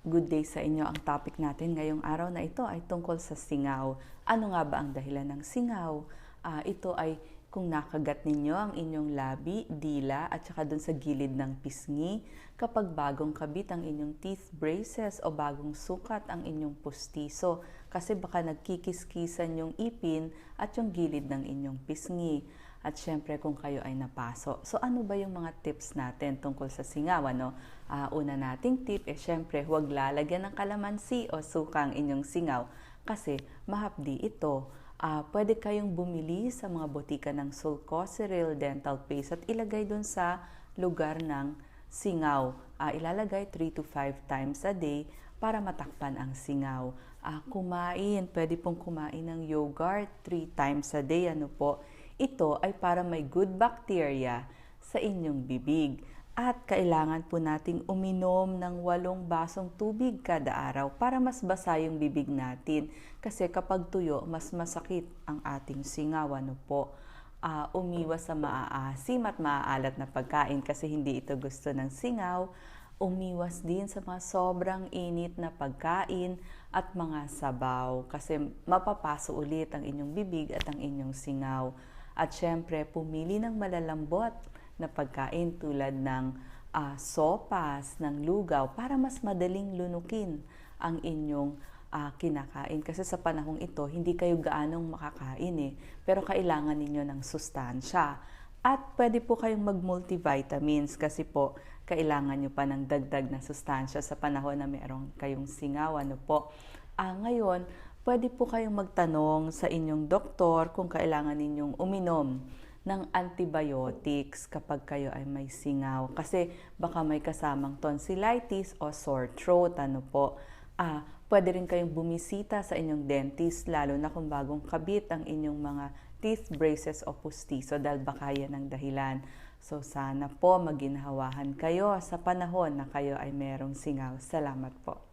Good day sa inyo. Ang topic natin ngayong araw na ito ay tungkol sa singaw. Ano nga ba ang dahilan ng singaw? Uh, ito ay kung nakagat ninyo ang inyong labi, dila at saka dun sa gilid ng pisngi, kapag bagong kabit ang inyong teeth braces o bagong sukat ang inyong pustiso kasi baka nagkikiskisan yung ipin at yung gilid ng inyong pisngi at syempre kung kayo ay napaso. So ano ba yung mga tips natin tungkol sa singaw? Ano? Uh, una nating tip eh syempre huwag lalagyan ng kalamansi o suka ang inyong singaw kasi mahapdi ito. Uh, pwede kayong bumili sa mga botika ng Sulcoceril dental paste at ilagay dun sa lugar ng singaw. Uh, ilalagay 3 to 5 times a day para matakpan ang singaw. Uh, kumain, pwede pong kumain ng yogurt 3 times a day. Ano po? Ito ay para may good bacteria sa inyong bibig. At kailangan po nating uminom ng walong basong tubig kada araw para mas basa yung bibig natin. Kasi kapag tuyo, mas masakit ang ating singaw. Ano po? Uh, umiwas sa maaasim at maaalat na pagkain kasi hindi ito gusto ng singaw. Umiwas din sa mga sobrang init na pagkain at mga sabaw kasi mapapaso ulit ang inyong bibig at ang inyong singaw. At syempre, pumili ng malalambot na pagkain tulad ng uh, sopas, ng lugaw para mas madaling lunukin ang inyong uh, kinakain. Kasi sa panahong ito, hindi kayo gaanong makakain eh. Pero kailangan ninyo ng sustansya. At pwede po kayong mag-multivitamins kasi po kailangan nyo pa ng dagdag na sustansya sa panahon na meron kayong singaw. Ano po? Uh, ngayon, pwede po kayong magtanong sa inyong doktor kung kailangan ninyong uminom ng antibiotics kapag kayo ay may singaw. Kasi baka may kasamang tonsillitis o sore throat, ano po. Ah, pwede rin kayong bumisita sa inyong dentist, lalo na kung bagong kabit ang inyong mga teeth braces o pustiso dahil baka yan ang dahilan. So sana po maginhawahan kayo sa panahon na kayo ay merong singaw. Salamat po.